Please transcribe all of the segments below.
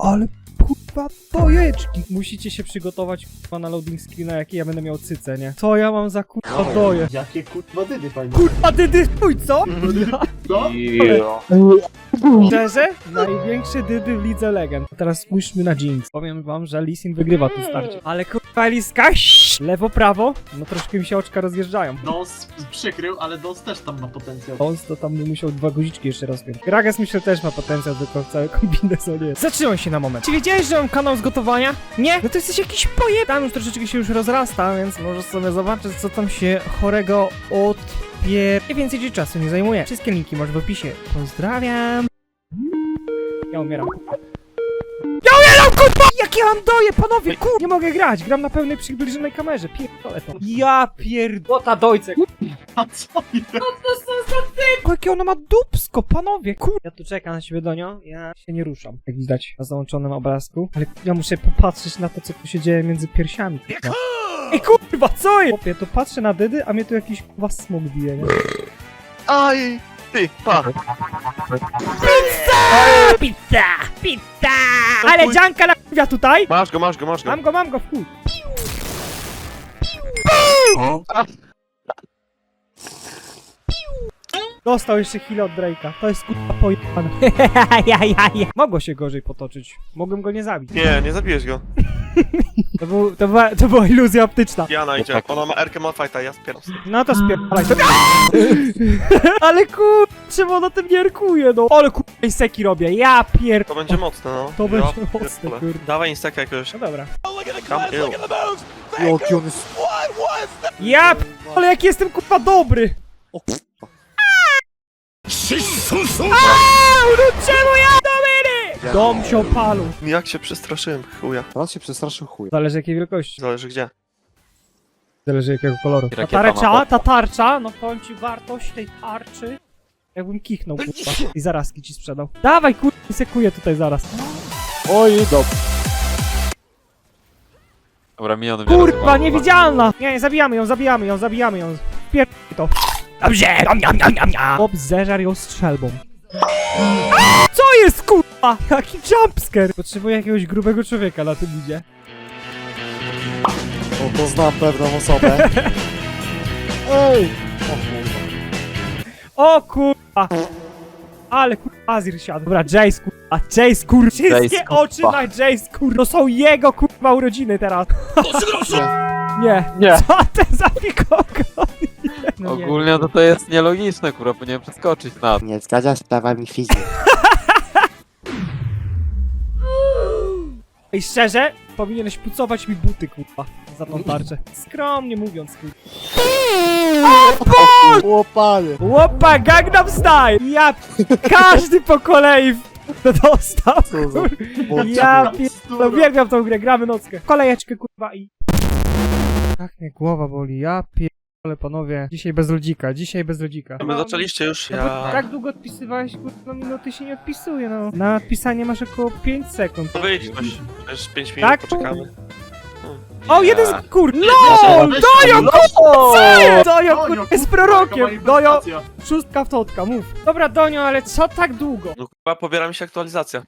Ale kurwa dojeczki. Musicie się przygotować kurwa na loading screena, jakie ja będę miał cyce, nie? Co ja mam za kurwa doje? Jakie kurwa dydy fajne. Kurwa dydy, chuj, co? Co? szczerze? Największe dydy w Lidze Legend. Teraz spójrzmy na Jinx. Powiem wam, że Lisin wygrywa ten starcie. Ale kurwa Liska, lewo, prawo, no troszkę mi się oczka rozjeżdżają. Dos przykrył, ale Dos też tam ma potencjał. Ons to tam by musiał dwa guziczki jeszcze rozpiąć. Gragas myślę też ma potencjał, tylko cały kombinezon jest. Zatrzymaj się na moment. Czy wiedziałeś, że mam kanał z gotowania? Nie? No to jesteś jakiś pojeb... Tam już troszeczkę się już rozrasta, więc możesz sobie zobaczyć, co tam się chorego odpier... I więcej ci czasu nie zajmuje. Wszystkie linki masz w opisie. Pozdrawiam. Ja umieram. Kurwa! Jak ja mam doje, panowie, kur... Nie mogę grać, gram na pełnej przybliżonej kamerze, pierdolę to. Ja pierdota dojce, A co jest? Jakie ona ma dupsko, panowie, kur... Ja tu czekam na siebie, Donio, ja się nie ruszam, jak widać na załączonym obrazku, ale ja muszę popatrzeć na to, co tu się dzieje między piersiami. kurwa. Ej, kurwa, co jest? Chłopie, to patrzę na dydy, a mnie tu jakiś kurwa smog bije, nie? Aj! Ty, pa! Pizza! Pizza! Ale dzianka na tutaj! Masz go, masz go, masz go. Mam go, mam go, w chuj. Dostał jeszcze chwilę od Drake'a. To jest kurwa pojebane. ja, ja, ja. Mogło się gorzej potoczyć. Mogłem go nie zabić. Nie, nie zabijesz go. To, był, to, była, to była iluzja optyczna. Diana idzie. Ona ma Erkę Malfighta, ja spieram. No to spierdalaj to. Ale kur... Czemu ona tym nie erkuje, no? Ale kur... seki robię, ja pier... To będzie mocne, no. To Ja będzie pierdolę. mocne, kurde. Dawaj instaka jakiegoś. No dobra. Come ill. Jaki on jest... Ja p... Ale jaki jestem kurwa dobry! Aaa, no czemu ja? Dom się opalu. Jak się przestraszyłem, chuja. Teraz się przestraszył chuj. Zależy jakiej wielkości. Zależy gdzie. Zależy jakiego koloru. Ta Rakieta tarcza, ma- ta tarcza, no powiem ci wartość tej tarczy. Jakbym kichnął, kurwa. I zarazki ci sprzedał. Dawaj, kurwa, sekuję tutaj zaraz. Oj, dobrze. Dobra, miniony Kurwa, niewidzialna! Nie, nie, zabijamy ją, zabijamy ją, zabijamy ją. Pier... to. Dobrze, jam, jam, jam. Bob zeżar ją strzelbą. Co jest, kurwa? Jaki jumpscare! Potrzebuję jakiegoś grubego człowieka na tym idzie. O, to znam pewną osobę. Ej! O kurwa. O kurwa! Ale kurwa Azir siadł. Dobra, Jace kurwa, Jace kurwa. Wszystkie Jace, kurwa. oczy na Jace kurwa. To są jego kurwa urodziny teraz. Nie. Nie. Co ty za fikogo? No nie. Ogólnie to, to jest nielogiczne, kurwa, powinienem przeskoczyć na to. Nie zgadzasz z prawami fizyki. Ej, szczerze, powinieneś pucować mi buty, kurwa, za tą tarczę. Skromnie mówiąc, kurwa. Łopanie. Łopa, Gangnam Style! Ja, każdy po kolei w- to dostał, Co za... kurwa. Ja pierdolę, uwielbiam tą grę, gramy nockę. Kolejeczkę, kurwa, i... Tak mnie głowa boli, ja pierdolę, panowie. Dzisiaj bez ludzika, dzisiaj bez ludzika. My zaczęliście już, No bo ja... tak długo odpisywałeś, kurwa, minuty się nie odpisuje, no. Na odpisanie masz około 5 sekund. No wyjdź, coś. Już 5 minut Tak? poczekamy. O, jeden z... Kur... Dojo, no. co jest? Dojo, kurwa, jest kurwa, prorokiem! Dojo, szóstka w totka, mów. Dobra, Donio, ale co tak długo? No kurwa, pobiera mi się aktualizacja.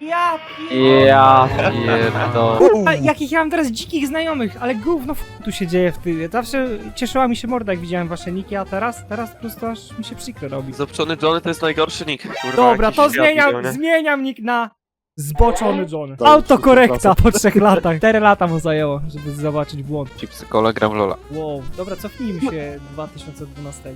Ja Ja pierdolę. Kurwa, jakich ja mam teraz dzikich znajomych, ale gówno w tu się dzieje w tyle. Zawsze cieszyła mi się morda, jak widziałem wasze niki, a teraz, teraz po prostu aż mi się przykro robi. Zopczony Johnny to jest najgorszy nick. Kurwa, Dobra, to zmieniam, nie? zmieniam nick na zboczony John. Tak, Autokorekta po trzech latach. Cztery lata mu zajęło, żeby zobaczyć błąd. Ci psykolog gram Lola. Wow, dobra, cofnijmy się 2012.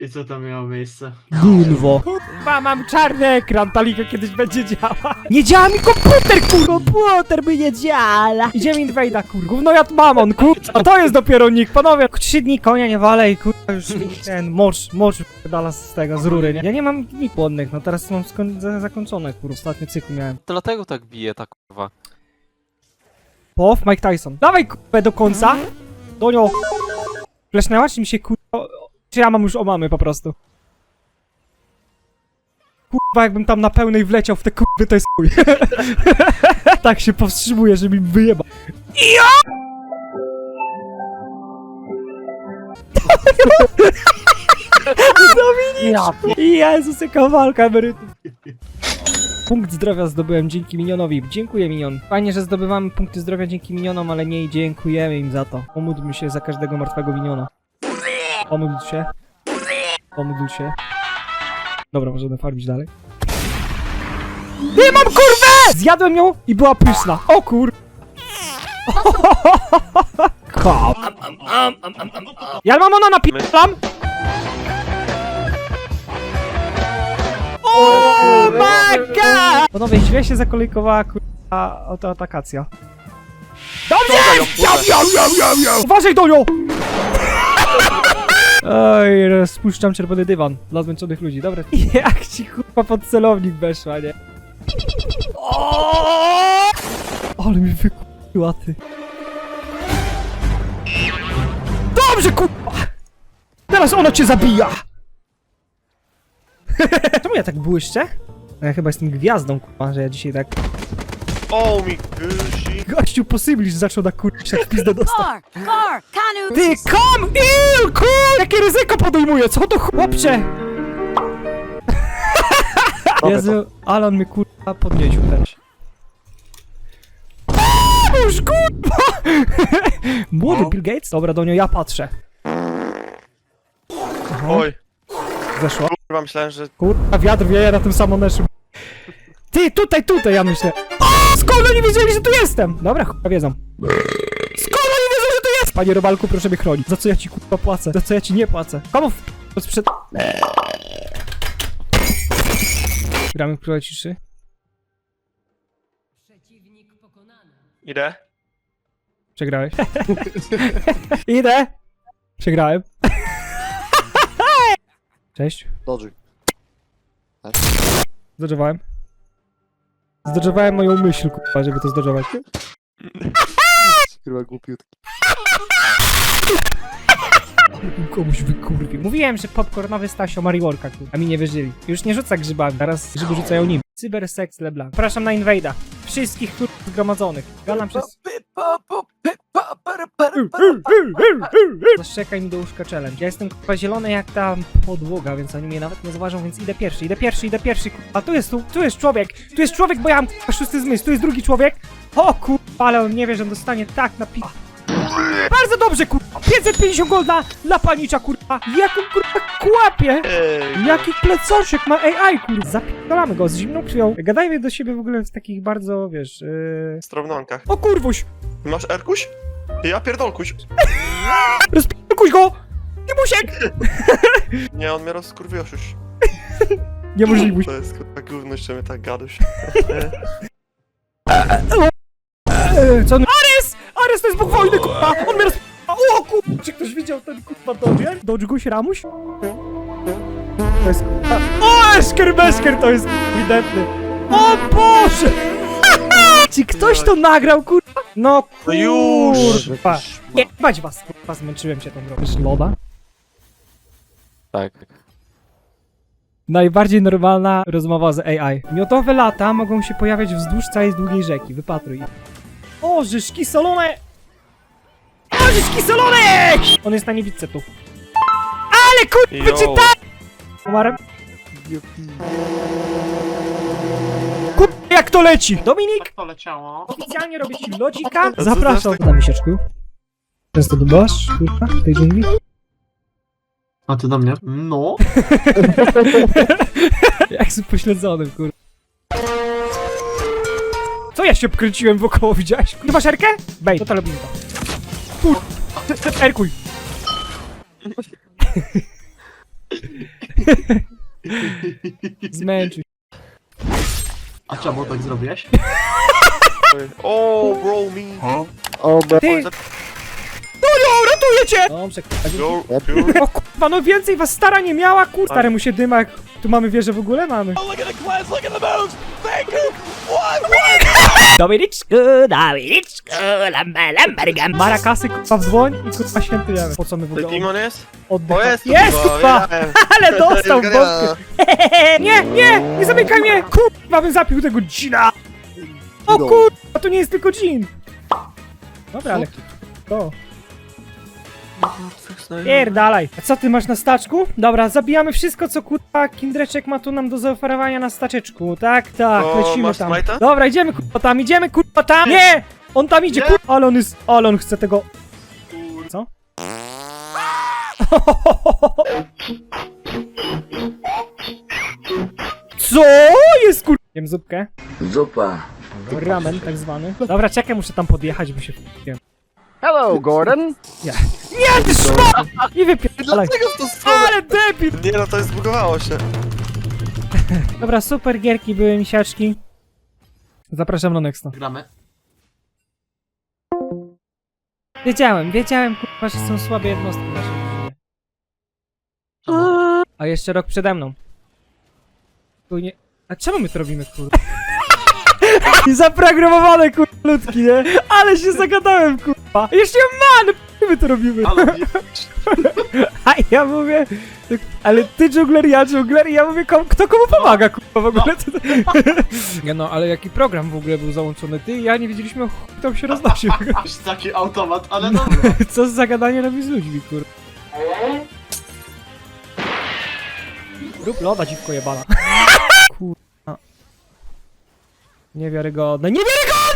I co tam miało miejsce? Gulwo. Kurwa, mam czarny ekran, ta liga kiedyś będzie działa. Nie działa mi komputer, kur... Komputer by nie działa. Idziemy invade'a, kur... Gówno jad mamon, kur... A to jest dopiero nick, panowie. Trzy dni konia nie wale i kurwa już ten mocz, mocz dala z tego, z rury, nie? Ja nie mam dni płodnych, no teraz mam skoń... za- zakończone, kur... Ostatni cykl miałem. To dlatego tak bije ta kurwa. Pow, Mike Tyson. Dawaj, kurwa, do końca. Donio. Flesznęła, czy mi się, kurwa... Czy ja mam już o mamy po prostu? Kurwa, jakbym tam na pełnej wleciał w te kurwy, to jest chuj. tak się powstrzymuję, żeby mi wyjeba. Ja! Dominik! Jezus, jaka walka emerytów. Punkt zdrowia zdobyłem dzięki minionowi. Dziękuję minion. Fajnie, że zdobywamy punkty zdrowia dzięki minionom, ale nie dziękujemy im za to. Pomódlmy się za każdego martwego miniona. Pomódl się. Pomódl się. Dobra, możemy farmić dalej. Nie mam kurwę! Zjadłem ją i była pyszna. O kur... Kop. Ja mam ona napieram! God! Panowie, źle się zakolejkowała kurwa oto atakacja. Dobrze! Miau, miau, miau, miau, miau. Uważaj, Donio! Oj, spuszczam czerwony dywan dla zmęczonych ludzi. Dobra. Jak ci kurwa pod celownik weszła, nie? Ale mi wykupiła ty. Dobrze, kurwa! Teraz ona cię zabija! Czemu ja tak błyszczę? No Ja chyba jestem gwiazdą, kurwa, że ja dzisiaj tak... O mi guzi. Gościu posyblisz zaczął na kurwa jak pizdę dostał. Car, car, canoe. Ty, kom! Il, kur! Jakie ryzyko podejmuje, co to chłopcze? Jezu, Alan mnie kurwa podniecił też. Pomóż, kurwa! Młody Bill Gates? Dobra, do niego ja patrzę. Aha, Oj, zeszło. kurwa, myślałem, że... Kurwa, wiatr wieje na tym samoneszu. Ty, tutaj, tutaj, ja myślę. O, skąd oni wiedzieli, że tu jestem? Dobra, chuja wiedzą. Skąd oni wiedzą, że tu jest? Panie Robalku, proszę mnie chronić. Za co ja ci kurwa płacę? Za co ja ci nie płacę? Komu w... sprzed... Gramy w króla ciszy. Idę. Przegrałeś. Idę. Przegrałem. Cześć. Dodży. Zdodżowałem. Zdodżowałem moją myśl, kurwa, żeby to zdodżować. Chyba głupiutki. Komuś wykurwi. Mówiłem, że popcornowy Stasio Mariworka, kurwa. A mi nie wierzyli. Już nie rzuca grzybami, teraz grzyby rzucają nim. Cybersex LeBlanc. Zapraszam na Invade'a. Wszystkich kurwa zgromadzonych. Gadam przez... Zaszczekaj mi do łóżka challenge. Ja jestem kurwa zielony jak ta podłoga, więc oni mnie nawet nie zauważą, więc idę pierwszy, idę pierwszy, idę pierwszy. A tu jest, tu, tu jest człowiek, tu jest człowiek, bo ja mam kurwa szósty zmysł, tu jest drugi człowiek. O kurwa, ale on nie wie, że on dostanie tak na pi... Bardzo dobrze, kurwa! 550 golda dla panicza, kurwa! Jak on, kurwa, kłapie! Jaki plecoszek ma AI, kurwa! Zapierdolamy go z zimną krwią. Gadajmy do siebie w ogóle w takich bardzo, wiesz... Yy... stromnonkach. O kurwuś! Masz Erkuś? Ja pierdolkuś. Rozpierdolkuś go! Niemusiek! Nie, on mnie rozkurwił już. Niemożliwość. To jest kurwa gówno, jeszcze mnie tak gaduś. Co on... Ares! Ares to jest bóg wojny, kurwa! On mnie roz... O kurwa! Czy ktoś widział ten kurwa Dodger? Dodżguś Ramuś? To jest kurwa... O! Eszker Besker to jest kurwa ewidentny! O Boże! Czy ktoś to nagrał, kurwa? No No już! kurwa! Nie, bać was, kurwa, zmęczyłem się tą. Wiesz, loda? Tak. Najbardziej normalna rozmowa z AI. Miotowe lata mogą się pojawiać wzdłuż całej długiej rzeki. Wypatruj. O, żyszki solone! O, żyszki solone! On jest na niewidce tu. Ale kurwa, Jo. czyta! Umarłem. Jak to leci! Dominik, To leciało. oficjalnie robię ci lodzika. Zapraszam. Na misieczku. Często dobywasz, kurwa, w tej dżungli? A ty do mnie? No. Jak z pośledzonym, kurwa. Co ja się obkręciłem wokoło, widziałeś? Ty masz erkę? Bej, to to robimy to. Kur... Erkuj. Zmęczył. A czemu tak zrobiłeś? O, bro, me. O, be... Ty! Duju, ratuję cię! Dobrze, kurwa. Go, pure. O kurwa, no więcej was stara nie miała, kur... Staremu się dymak. Tu mamy wieżę w ogóle? Mamy. Dominiczku, Dominiczku, lamba, lambargam. Marakasy, kurwa, w dzwoń i kurwa świętujemy. Po co my w ogóle Demon jest? O, jest tu, Jest, kurwa! Ale dostał w boskę. Nie, nie, nie zamykaj mnie! Kurwa, bym zapił tego dżina! O No. kurwa, to nie jest tylko dżin! Dobra, ale... To... Pierdalaj. A co ty masz na staczku? Dobra, zabijamy wszystko, co kurwa Kindreczek ma tu nam do zaoferowania na staczeczku. Tak, tak, O, lecimy masz tam. smajta? Dobra, idziemy kurwa tam, idziemy kurwa tam. Nie! On tam idzie, Nie. kurwa, ale on jest, ale on chce tego... Co? Co jest kur... Jem zupkę. Zupa. Ramen tak zwany. Dobra, czekaj, muszę tam podjechać, bo się. Hello, Gordon. Nie, ty szma! Nie wypierdalaj. Dlaczego w tą stronę? Ale debil! Nie no, to jest zbugowało się. Dobra, super gierki były, misiaczki. Zapraszam na Nexta. Gramy. Wiedziałem, wiedziałem, kurwa, że są słabe jednostki w drużynie. A jeszcze rok przede mną. Chuj, A czemu my to robimy, kurwa? Zaprogramowane, kurwa, ludki, nie? Ale się zagadałem, kurwa. Jeszcze man, my to robimy. Ale A ja mówię, ale ty dżungler, ja dżungler i ja mówię, kom, kto komu pomaga, kurwa, w ogóle. Nie no, ale jaki program w ogóle był załączony? Ty i ja nie wiedzieliśmy, o chuj tam się roznosił. już taki automat, ale dobra. Co za zagadanie robi z ludźmi, kurwa. Rób loda, dziwko jebana. Kurwa. Niewiarygodne, niewiarygodne!